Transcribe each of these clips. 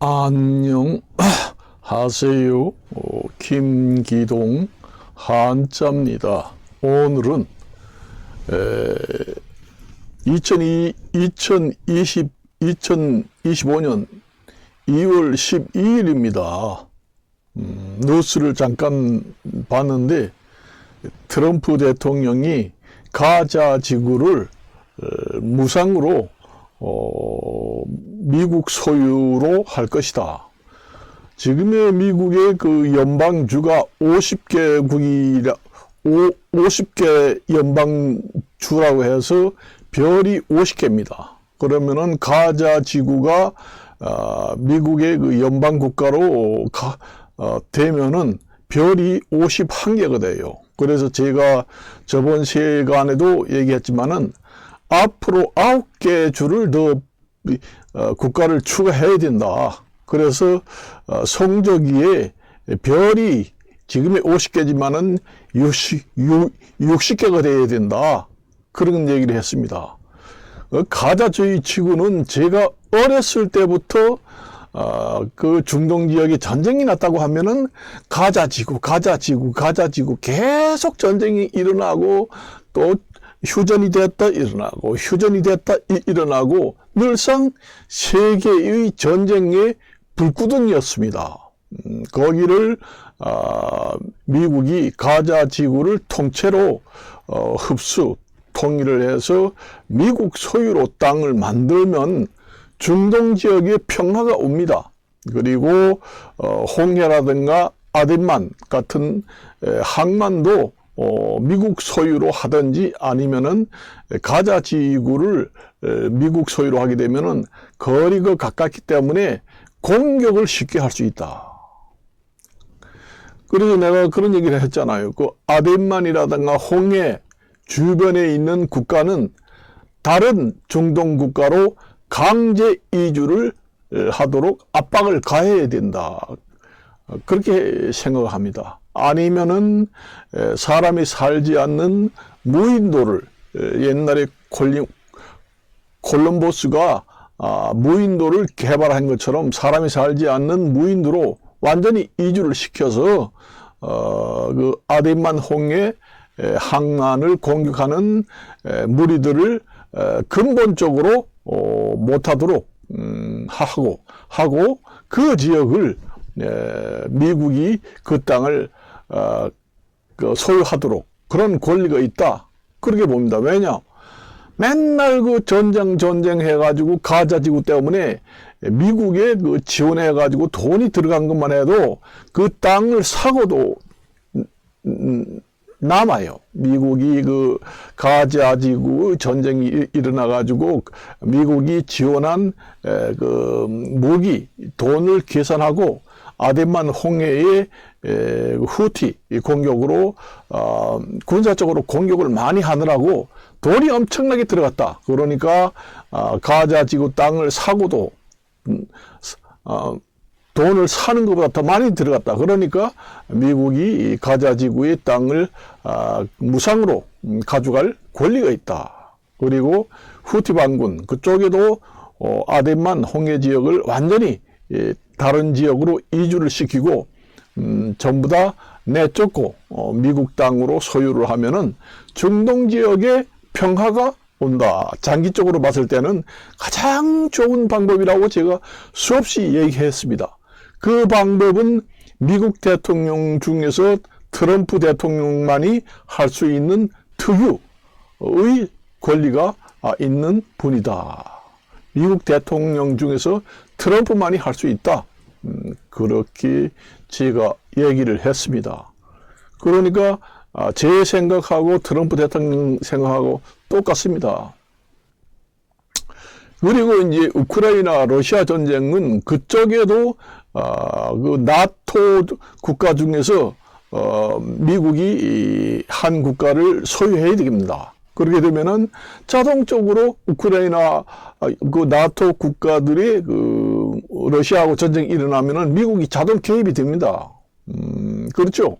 안녕 하세요. 어, 김기동 한자입니다. 오늘은 에, 2002, 2020, 2025년 2월 12일입니다. 음, 뉴스를 잠깐 봤는데 트럼프 대통령이 가자 지구를 어, 무상으로 어, 미국 소유로 할 것이다. 지금의 미국의 그 연방주가 50개국이라 50개 연방주라고 해서 별이 50개입니다. 그러면은 가자 지구가 어, 미국의 그 연방 국가로 가, 어, 되면은 별이 51개가 돼요. 그래서 제가 저번 시간에도 얘기했지만은 앞으로 아홉 개 주를 더 어, 국가를 추가해야 된다. 그래서 어, 성조기에 별이 지금의 50개지만은 60, 60개가 돼야 된다. 그런 얘기를 했습니다. 어, 가자주의 치고는 제가 어렸을 때부터 어, 그 중동 지역에 전쟁이 났다고 하면은 가자지구, 가자지구, 가자지구 계속 전쟁이 일어나고 또 휴전이 됐다 일어나고 휴전이 됐다 이- 일어나고 늘상 세계의 전쟁의 불구덩이였습니다. 음, 거기를 아, 미국이 가자 지구를 통째로 어, 흡수 통일을 해서 미국 소유로 땅을 만들면 중동 지역에 평화가 옵니다. 그리고 어, 홍해라든가 아덴만 같은 에, 항만도 어, 미국 소유로 하든지 아니면은 가자 지구를 에, 미국 소유로 하게 되면은 거리가 가깝기 때문에 공격을 쉽게 할 수 있다. 그래서 내가 그런 얘기를 했잖아요. 그 아덴만이라든가 홍해 주변에 있는 국가는 다른 중동 국가로 강제 이주를 에, 하도록 압박을 가해야 된다. 어, 그렇게 생각합니다. 아니면은 에, 사람이 살지 않는 무인도를 에, 옛날에 콜린, 콜럼버스가 아, 무인도를 개발한 것처럼 사람이 살지 않는 무인도로 완전히 이주를 시켜서 어, 그 아덴만 홍해 에, 항만을 공격하는 에, 무리들을 에, 근본적으로 어, 못하도록 음, 하고 하고 그 지역을 에, 미국이 그 땅을 어, 그 소유하도록 그런 권리가 있다 그렇게 봅니다. 왜냐? 맨날 그 전쟁 전쟁 해가지고 가자 지구 때문에 미국에 그 지원해가지고 돈이 들어간 것만 해도 그 땅을 사고도 음, 남아요. 미국이 그 가자 지구 전쟁이 일- 일어나가지고 미국이 지원한 에, 그 무기 돈을 계산하고 아덴만 홍해의 에, 후티 이 공격으로 어, 군사적으로 공격을 많이 하느라고 돈이 엄청나게 들어갔다. 그러니까 아, 가자 지구 땅을 사고도 음, 어, 돈을 사는 것보다 더 많이 들어갔다. 그러니까 미국이 이 가자 지구의 땅을 아, 무상으로 음, 가져갈 권리가 있다. 그리고 후티 반군 그쪽에도 어, 아덴만 홍해 지역을 완전히 예, 다른 지역으로 이주를 시키고 음, 전부 다 내쫓고 어, 미국 땅으로 소유를 하면은 중동 지역에 평화가 온다. 장기적으로 봤을 때는 가장 좋은 방법이라고 제가 수없이 얘기했습니다. 그 방법은 미국 대통령 중에서 트럼프 대통령만이 할 수 있는 특유의 권리가 아, 있는 분이다. 미국 대통령 중에서 트럼프만이 할 수 있다. 음, 그렇게 제가 얘기를 했습니다. 그러니까 아, 제 생각하고 트럼프 대통령 생각하고 똑같습니다. 그리고 이제 우크라이나 러시아 전쟁은 그쪽에도 아, 그 나토 국가 중에서 어, 미국이 이한 국가를 소유해야 됩니다. 그렇게 되면은 자동적으로 우크라이나 아, 그 나토 국가들이 그 러시아하고 전쟁이 일어나면은 미국이 자동 개입이 됩니다. 음, 그렇죠.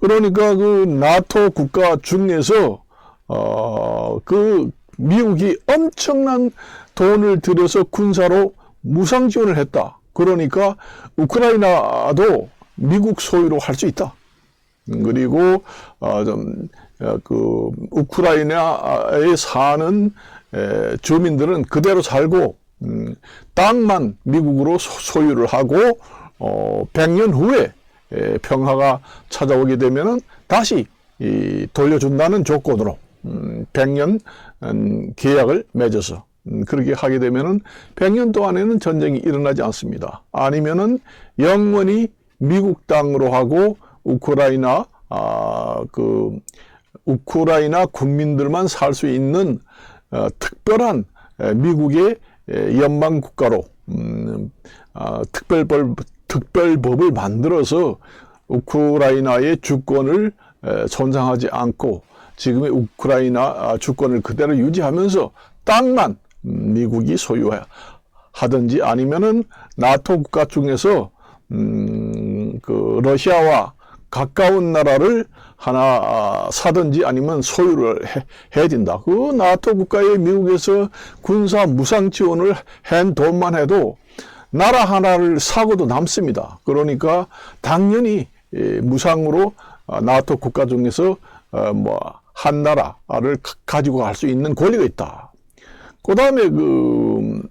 그러니까 그 나토 국가 중에서 어, 그 미국이 엄청난 돈을 들여서 군사로 무상 지원을 했다. 그러니까 우크라이나도 미국 소유로 할 수 있다. 음, 그리고 어좀그 우크라이나에 사는 에, 주민들은 그대로 살고 음, 땅만 미국으로 소- 소유를 하고 어 100년 후에 에, 평화가 찾아오게 되면은 다시 이 돌려준다는 조건으로 음, 100년 음, 계약을 맺어서 음, 그렇게 하게 되면은 100년 동안에는 전쟁이 일어나지 않습니다. 아니면은 영원히 미국 땅으로 하고 우크라이나 아 그 우크라이나 국민들만 살 수 있는 어, 특별한 에, 미국의 에, 연방 국가로 음, 아, 특별법 특별법을 만들어서 우크라이나의 주권을 에, 손상하지 않고 지금의 우크라이나 아, 주권을 그대로 유지하면서 땅만 음, 미국이 소유하든지 아니면은 나토 국가 중에서 음, 그 러시아와 가까운 나라를 하나 아, 사든지 아니면 소유를 해, 해야 된다. 그 나토 국가에 미국에서 군사 무상 지원을 한 돈만 해도 나라 하나를 사고도 남습니다. 그러니까 당연히 예, 무상으로 아, 나토 국가 중에서 어, 뭐한 나라를 가- 가지고 갈 수 있는 권리가 있다. 그 다음에 그,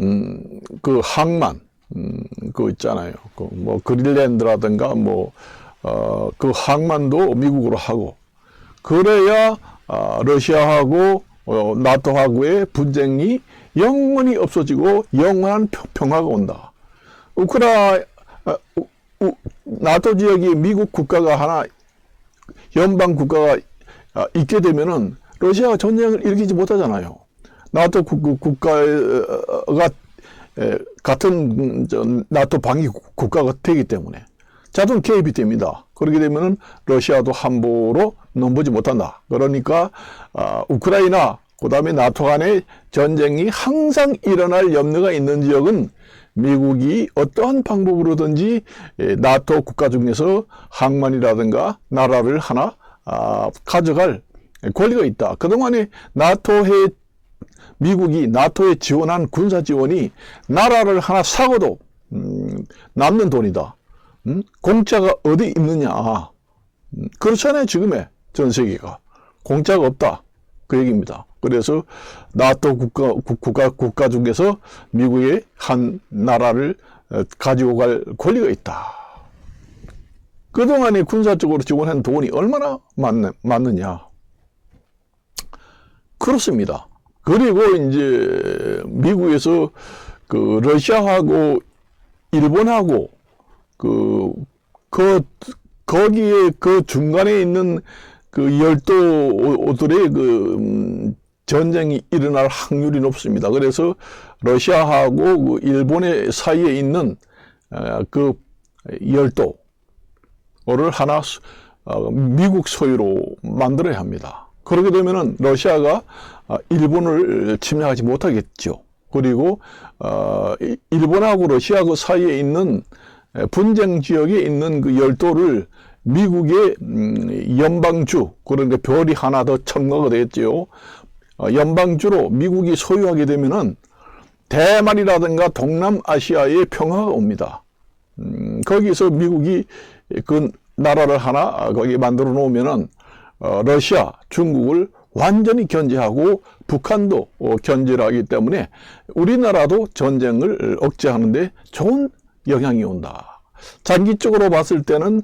음, 그 항만, 음, 그거 있잖아요. 그 뭐 그린랜드라든가 뭐, 어, 그 항만도 미국으로 하고, 그래야, 아, 러시아하고, 어, 나토하고의 분쟁이 영원히 없어지고 영원한 평- 평화가 온다. 우크라, 아, 우- 우- 나토 지역이 미국 국가가 하나 연방 국가가 아, 있게 되면은 러시아가 전쟁을 일으키지 못하잖아요. 나토 국, 국- 국가가 에, 같은 나토 방위 국- 국가가 되기 때문에 자동 개입이 됩니다. 그렇게 되면은 러시아도 함부로 넘보지 못한다. 그러니까 아, 우크라이나 그다음에 나토 간의 전쟁이 항상 일어날 염려가 있는 지역은 미국이 어떠한 방법으로든지 에, 나토 국가 중에서 항만이라든가 나라를 하나 아, 가져갈 권리가 있다. 그동안에 나토에 미국이 나토에 지원한 군사 지원이 나라를 하나 사고도 음, 남는 돈이다. 음? 공짜가 어디 있느냐? 음, 그렇잖아요. 지금의 전 세계가 공짜가 없다. 그 얘기입니다. 그래서 나토 국가 국- 국가 국가 중에서 미국의 한 나라를 어, 가지고 갈 권리가 있다. 그동안에 군사적으로 지원한 돈이 얼마나 많느, 많느냐. 그렇습니다. 그리고 이제 미국에서 그 러시아하고 일본하고 그, 그, 거기에 그 중간에 있는 그 열도들의 그, 음, 전쟁이 일어날 확률이 높습니다. 그래서 러시아하고 그 일본의 사이에 있는 어, 그 열도를 하나 수- 어, 미국 소유로 만들어야 합니다. 그렇게 되면은 러시아가 어, 일본을 침략하지 못하겠죠. 그리고 일본하고 러시아 그 사이에 있는 에, 분쟁 지역에 있는 그 열도를 미국의 음, 연방주 그러니까 별이 하나 더 첨가가 되겠지요. 어, 연방주로 미국이 소유하게 되면은 대만이라든가 동남아시아의 평화가 옵니다. 음, 거기서 미국이 그 나라를 하나 거기 만들어 놓으면은 어, 러시아, 중국을 완전히 견제하고 북한도 어, 견제를 하기 때문에 우리나라도 전쟁을 억제하는데 좋은 영향이 온다. 장기적으로 봤을 때는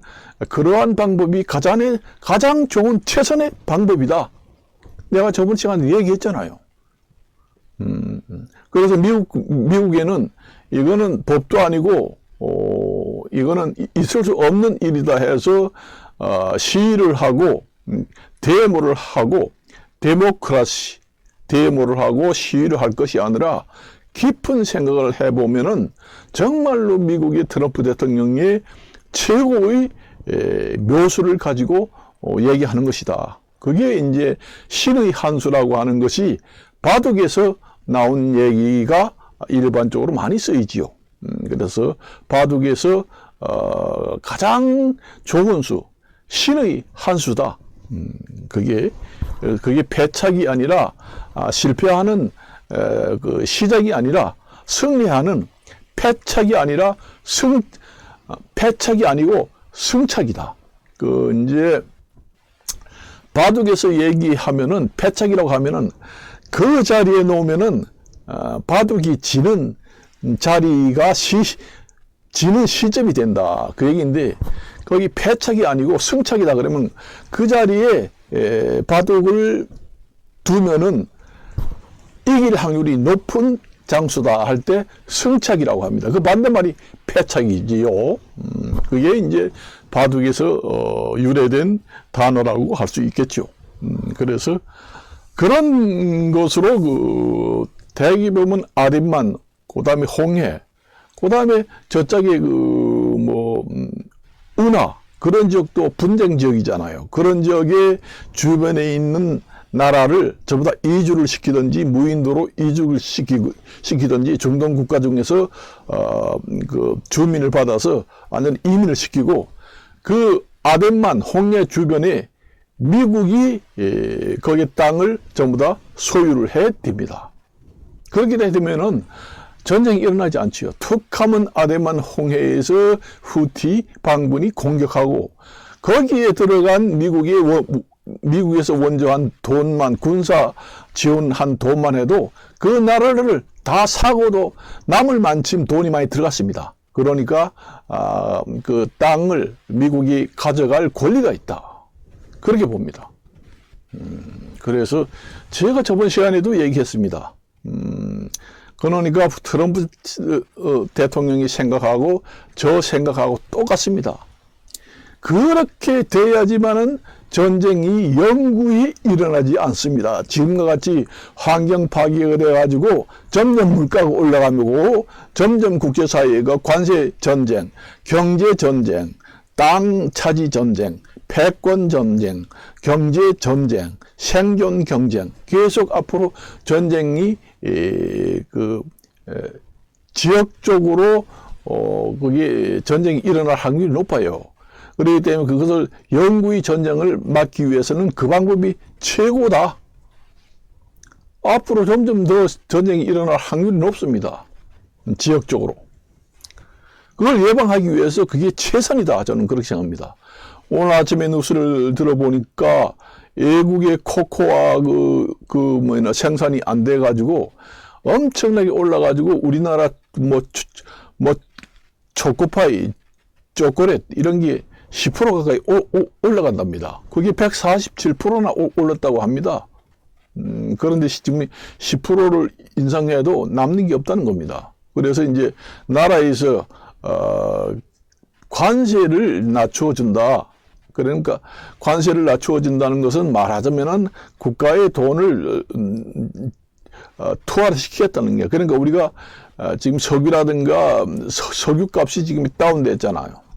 그러한 방법이 가장, 가장 좋은 최선의 방법이다. 내가 저번 시간에 얘기했잖아요. 음, 그래서 미국, 미국에는 이거는 법도 아니고, 어, 이거는 이- 있을 수 없는 일이다 해서, 어, 시위를 하고, 음, 데모를 하고, 데모크라시, 데모를 하고 시위를 할 것이 아니라 깊은 생각을 해보면은 정말로 미국의 트럼프 대통령의 최고의 에, 묘수를 가지고 어, 얘기하는 것이다. 그게 이제 신의 한수라고 하는 것이 바둑에서 나온 얘기가 일반적으로 많이 쓰이지요. 음, 그래서 바둑에서 어, 가장 좋은 수, 신의 한수다. 음, 그게 그게 패착이 아니라 아, 실패하는 에, 그 시작이 아니라 승리하는 패착이 아니라 승 어, 패착이 아니고 승착이다. 그 이제 바둑에서 얘기하면은 패착이라고 하면은 그 자리에 놓으면은 어, 바둑이 지는 자리가 시 지는 시점이 된다 그 얘기인데 거기 패착이 아니고 승착이다 그러면 그 자리에 에, 바둑을 두면은 이길 확률이 높은 장수다 할 때 승착이라고 합니다. 그 반대말이 패착이지요. 음, 그게 이제 바둑에서 어, 유래된 단어라고 할 수 있겠죠. 음, 그래서 그런 것으로 그 대기 보면 아린만, 그 다음에 홍해, 그 다음에 저짝에 그뭐 음, 은하 그런 지역도 분쟁 지역이잖아요. 그런 지역의 주변에 있는 나라를 전부 다 이주를 시키든지 무인도로 이주를 시키고 시키든지 중동 국가 중에서 어 그 주민을 받아서 완전 이민을 시키고 그 아덴만 홍해 주변에 미국이 예, 거기 땅을 전부 다 소유를 해 댑니다. 그렇게 되면은 전쟁이 일어나지 않지요. 툭 하면 아데만 홍해에서 후티 방군이 공격하고 거기에 들어간 미국의 원, 미국에서 원조한 돈만 군사 지원한 돈만 해도 그 나라를 다 사고도 남을 만큼 돈이 많이 들어갔습니다. 그러니까 아, 그 땅을 미국이 가져갈 권리가 있다. 그렇게 봅니다. 음, 그래서 제가 저번 시간에도 얘기했습니다. 음, 그러니까 트럼프 어, 대통령이 생각하고 저 생각하고 똑같습니다. 그렇게 돼야지만은 전쟁이 영구히 일어나지 않습니다. 지금과 같이 환경 파괴가 돼가지고 점점 물가가 올라가고 점점 국제사회가 관세 전쟁, 경제 전쟁, 땅 차지 전쟁, 패권 전쟁, 경제 전쟁, 생존 경쟁 계속 앞으로 전쟁이 에, 그 에, 지역적으로 어 그게 전쟁이 일어날 확률이 높아요. 그렇기 때문에 그것을 영구히 전쟁을 막기 위해서는 그 방법이 최고다. 앞으로 점점 더 전쟁이 일어날 확률이 높습니다. 지역적으로. 그걸 예방하기 위해서 그게 최선이다. 저는 그렇게 생각합니다. 오늘 아침에 뉴스를 들어보니까 외국의 코코아 그, 그 뭐냐 생산이 안 돼가지고 엄청나게 올라가지고 우리나라 뭐, 뭐, 초코파이, 초콜릿 이런 게 10% 가까이 오, 오, 올라간답니다. 그게 147%나 올랐다고 합니다. 음, 그런데 지금 10%를 인상해도 남는 게 없다는 겁니다. 그래서 이제 나라에서 어, 관세를 낮춰준다. 그러니까 관세를 낮추어진다는 것은 말하자면은 국가의 돈을 음, 어, 투하를 시키겠다는 게 그러니까 우리가 어, 지금 석유라든가 서, 석유값이 지금 다운됐잖아요.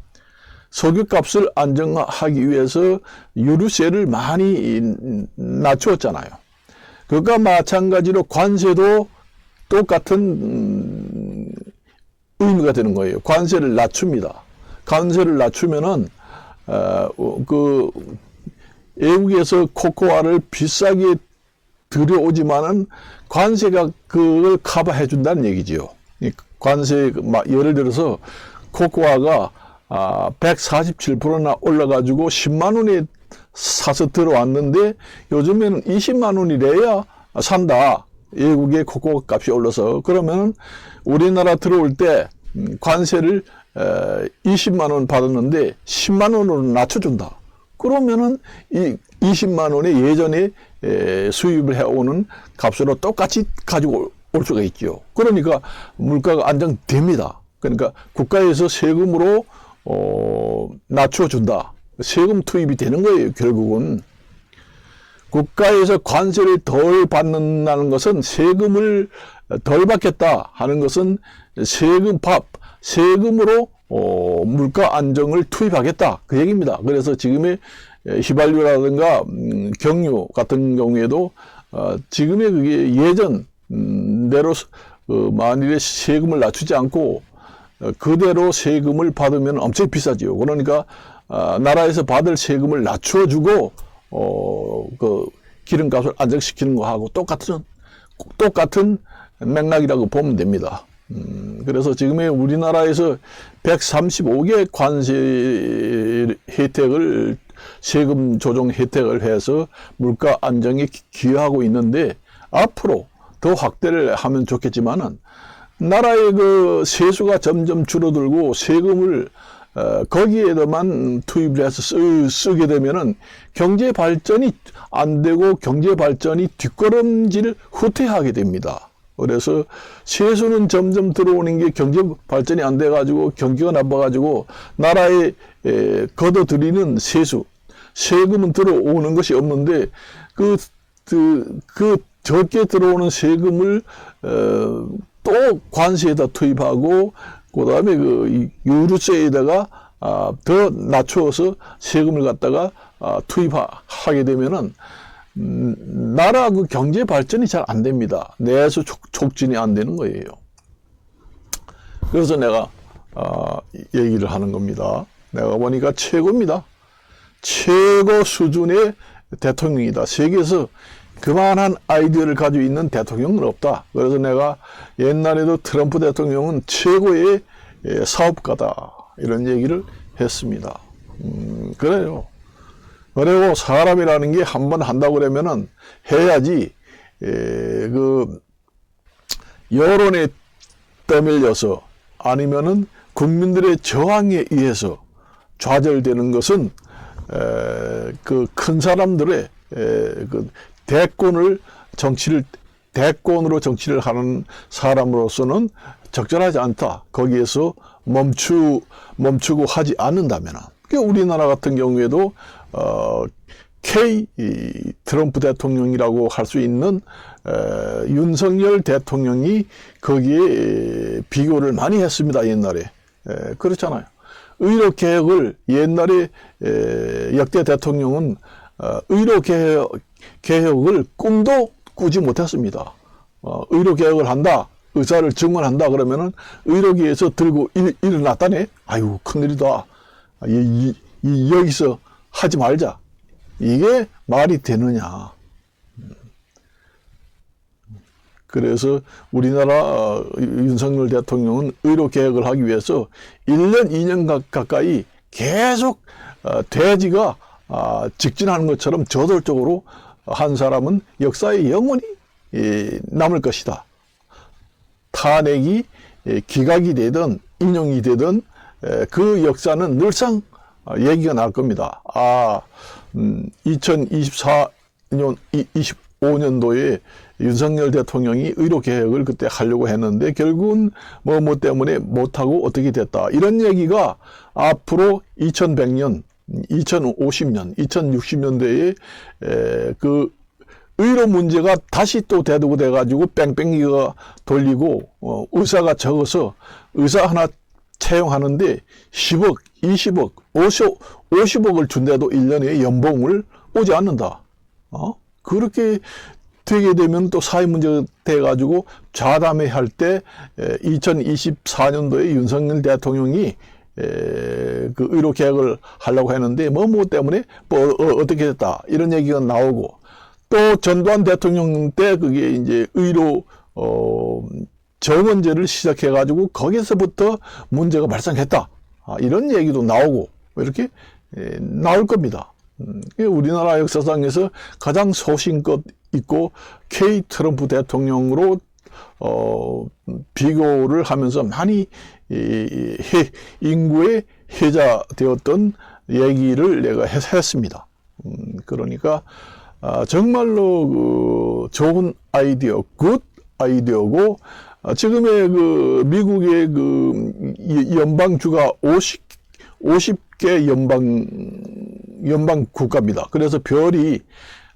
석유값을 안정화하기 위해서 유류세를 많이 낮추었잖아요. 그것과 마찬가지로 관세도 똑같은 음, 의미가 되는 거예요. 관세를 낮춥니다. 관세를 낮추면은 어, 그 외국에서 코코아를 비싸게 들여오지만은 관세가 그걸 커버해 준다는 얘기지요. 관세 예를 들어서 코코아가 아 147%나 올라가지고 10만 원에 사서 들어왔는데 요즘에는 20만 원이래야 산다. 외국의 코코아 값이 올라서 그러면 우리나라 들어올 때 음, 관세를 20만 원 받았는데 10만 원으로 낮춰준다. 그러면은 이 20만 원에 예전에 수입을 해오는 값으로 똑같이 가지고 올 수가 있죠. 그러니까 물가가 안정됩니다. 그러니까 국가에서 세금으로 어, 낮춰준다. 세금 투입이 되는 거예요. 결국은 국가에서 관세를 덜 받는다는 것은 세금을 덜 받겠다 하는 것은 세금 밥 세금으로 어, 물가 안정을 투입하겠다 그 얘기입니다. 그래서 지금의 휘발유라든가 음, 경유 같은 경우에도 어, 지금의 그게 예전 음, 대로 어, 만일에 세금을 낮추지 않고 어, 그대로 세금을 받으면 엄청 비싸지요. 그러니까 어, 나라에서 받을 세금을 낮춰주고 어, 그 기름값을 안정시키는 거하고 똑같은 똑같은 맥락이라고 보면 됩니다. 음, 그래서 지금의 우리나라에서 135개 관세 혜택을 세금 조정 혜택을 해서 물가 안정에 기- 기여하고 있는데 앞으로 더 확대를 하면 좋겠지만은 나라의 그 세수가 점점 줄어들고 세금을 어, 거기에도만 투입을 해서 쓰, 쓰게 되면은 경제 발전이 안 되고 경제 발전이 뒷걸음질 후퇴하게 됩니다. 그래서 세수는 점점 들어오는 게 경제 발전이 안 돼 가지고 경기가 나빠 가지고 나라에 에, 걷어들이는 세수 세금은 들어오는 것이 없는데 그, 그, 그 적게 들어오는 세금을 어, 또 관세에다 투입하고 그다음에 그이 유류세에다가 아, 더 낮추어서 세금을 갖다가 아, 투입하게 되면은 음, 나라 그 경제 발전이 잘 안 됩니다. 내수 촉, 촉진이 안 되는 거예요. 그래서 내가 아, 얘기를 하는 겁니다. 내가 보니까 최고입니다. 최고 수준의 대통령이다. 세계에서 그만한 아이디어를 가지고 있는 대통령은 없다. 그래서 내가 옛날에도 트럼프 대통령은 최고의 예, 사업가다. 이런 얘기를 했습니다. 음, 그래요. 그리고 사람이라는 게 한 번 한다고 그러면은 해야지, 에, 그, 여론에 떠밀려서 아니면은 국민들의 저항에 의해서 좌절되는 것은 그 큰 사람들의 에, 그 대권을 정치를 대권으로 정치를 하는 사람으로서는 적절하지 않다. 거기에서 멈추 멈추고 하지 않는다면, 그 우리나라 같은 경우에도 어, K 이 트럼프 대통령이라고 할 수 있는 에, 윤석열 대통령이 거기에 에, 비교를 많이 했습니다 옛날에 에, 그렇잖아요. 의료 개혁을 옛날에 에, 역대 대통령은 어, 의료 개혁, 개혁 을 꿈도 꾸지 못했습니다. 어, 의료 개혁을 한다. 의사를 증원한다 그러면은 의료계에서 들고 일, 일어났다네. 아유 큰일이다. 이, 이, 이 여기서 하지 말자. 이게 말이 되느냐. 그래서 우리나라 어, 윤석열 대통령은 의료 개혁을 하기 위해서 1년, 2년 가- 가까이 계속 어, 돼지가 아, 직진하는 것처럼 저돌적으로 한 사람은 역사에 영원히 예, 남을 것이다. 탄핵이 예, 기각이 되든 인용이 되든 에, 그 역사는 늘상 아, 얘기가 날 겁니다. 아, 음, 2024년, 25년도에 윤석열 대통령이 의료 개혁을 그때 하려고 했는데 결국은 뭐뭐 때문에 못하고 어떻게 됐다. 이런 얘기가 앞으로 2100년, 2050년, 2060년대에 에, 그 의료 문제가 다시 또 대두가 돼가지고 뺑뺑이가 돌리고 어, 의사가 적어서 의사 하나 채용하는데 10억, 20억, 50, 50억을 준대도 1년에 연봉을 오지 않는다. 어? 그렇게 되게 되면 또 사회 문제가 돼가지고 좌담회 할 때 2024년도에 윤석열 대통령이 에, 그 의료 개혁을 하려고 했는데 뭐뭐 때문에 뭐 어, 떻게 됐다 이런 얘기가 나오고 또 전두환 대통령 때 그게 이제 의료 어 정원제를 시작해 가지고 거기서부터 문제가 발생했다 아, 이런 얘기도 나오고 뭐 이렇게 에, 나올 겁니다. 음, 우리나라 역사상에서 가장 소신껏 있고 K 트럼프 대통령으로 어, 비교를 하면서 많이 이, 이 해, 인구의 해자되었던 얘기를 내가 했, 했습니다. 음, 그러니까 아, 정말로 그 좋은 아이디어, 굿 아이디어고 아, 지금의 그 미국의 그 이- 연방주가 50 50개 연방 연방 국가입니다. 그래서 별이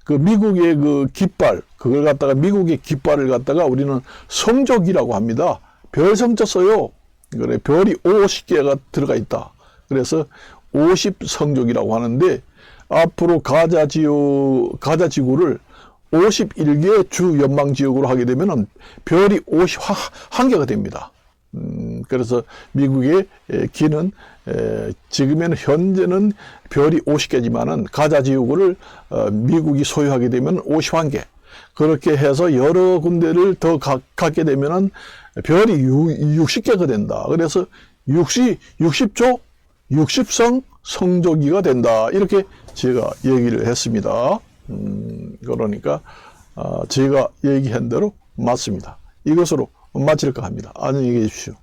그 미국의 그 깃발 그걸 갖다가 미국의 깃발을 갖다가 우리는 성족이라고 합니다. 별 성자 써요. 그래 별이 50개가 들어가 있다. 그래서 50 성족이라고 하는데 앞으로 가자 지구 가자 지구를 51개 주 연방 지역으로 하게 되면은 별이 51개가 됩니다. 음, 그래서 미국의 에, 기는 에, 지금에는 현재는 별이 50개지만은 가자 지구를 어, 미국이 소유하게 되면 51개. 그렇게 해서 여러 군데를 더 가, 갖게 되면은 별이 60개가 된다. 그래서 60, 60조, 60성 성조기가 된다. 이렇게 제가 얘기를 했습니다. 음, 그러니까, 아, 제가 얘기한 대로 맞습니다. 이것으로 마칠까 합니다. 안녕히 계십시오.